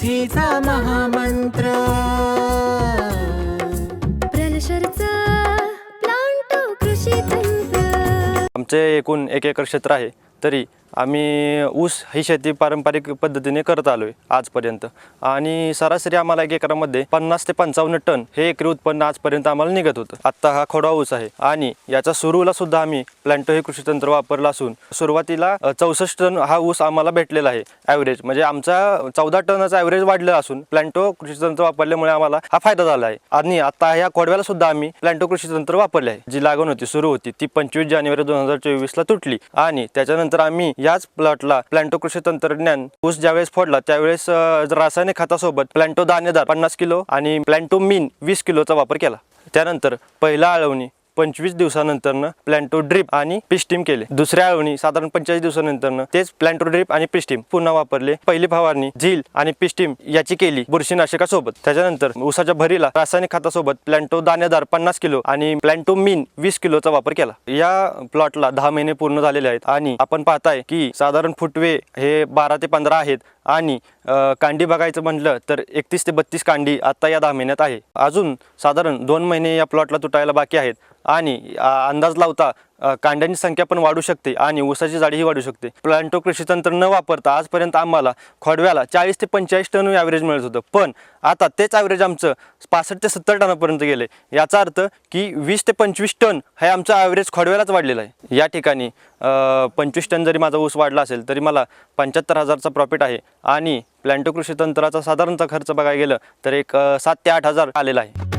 समृद्धीचा महामंत्र. प्रलशरचा प्लांटो कृषी तंत्र. आमचे एकूण एक एकर क्षेत्र आहे तरी आम्ही ऊस ही शेती पारंपरिक पद्धतीने करत आलो आहे आजपर्यंत. आणि सरासरी आम्हाला एक एकरामध्ये पन्नास ते पंचावन्न टन हे एकरी उत्पन्न आजपर्यंत आम्हाला निघत होतं. आत्ता हा खोडा ऊस आहे आणि याचा सुरूला सुद्धा आम्ही प्लॅन्टो हे कृषी तंत्र वापरलं असून सुरुवातीला चौसष्ट टन हा ऊस आम्हाला भेटलेला आहे ॲव्हरेज म्हणजे आमचा चौदा टनाचा ॲव्हरेज वाढलं असून प्लॅन्टो कृषी तंत्र वापरल्यामुळे आम्हाला हा फायदा झाला आहे. आणि आता ह्या खोडव्याला सुद्धा आम्ही प्लॅन्टो कृषी तंत्र वापरले आहे. जी लागण होती सुरू होती ती पंचवीस जानेवारी दोन हजार चोवीसला तुटली आणि त्याच्यानंतर आम्ही याच प्लॉटला प्लॅन्टो कृषी तंत्रज्ञान ऊस ज्यावेळेस फोडला त्यावेळेस रासायनिक खतासोबत प्लॅन्टो दाणेदार पन्नास किलो आणि प्लॅन्टो मीन वीस किलोचा वापर केला. त्यानंतर पहिला आळवणी पंचवीस दिवसानंतरनं प्लॅन्टो ड्रिप आणि पिस्टीम केले. दुसऱ्या आळवणी साधारण पंचेचाळीस दिवसानंतरनं तेच प्लॅन्टो ड्रिप आणि पिस्टीम पुन्हा वापरले. पहिली फवारणी झील आणि पिस्टीम याची केली बुरशीनाशकासोबत. त्याच्यानंतर उसाच्या भरीला रासायनिक खतासोबत प्लॅन्टो दाणेदार पन्नास किलो आणि प्लॅन्टो मीन वीस किलोचा वापर केला. या प्लॉटला दहा महिने पूर्ण झालेले आहेत आणि आपण पाहताय की साधारण फुटवे हे बारा ते पंधरा आहेत आणि कांडी बघायचं म्हटलं तर एकतीस ते बत्तीस कांडी आता या दहा महिन्यात आहे. अजून साधारण दोन महिने या प्लॉटला तुटायला बाकी आहेत. आणि अंदाज लावता कांड्यांची संख्या पण वाढू शकते आणि ऊसाची जाडीही वाढू शकते. प्लांटो कृषी तंत्र न वापरता आजपर्यंत आम्हाला खोडव्याला चाळीस ते पंचेचाळीस टन ॲव्हरेज मिळत होतं. पण आता तेच ॲव्हरेज आमचं पासष्ट ते सत्तर टनापर्यंत गेले. याचा अर्थ की वीस ते पंचवीस टन हे आमचं ॲव्हरेज खोडव्यालाच वाढलेलं आहे. या ठिकाणी पंचवीस टन जरी माझा ऊस वाढला असेल तरी मला पंच्याहत्तर हजारचा प्रॉफिट आहे. आणि प्लॅन्टो कृषी तंत्राचा साधारणतः खर्च बघायला गेलं तर एक सात ते आठ हजार आलेला आहे.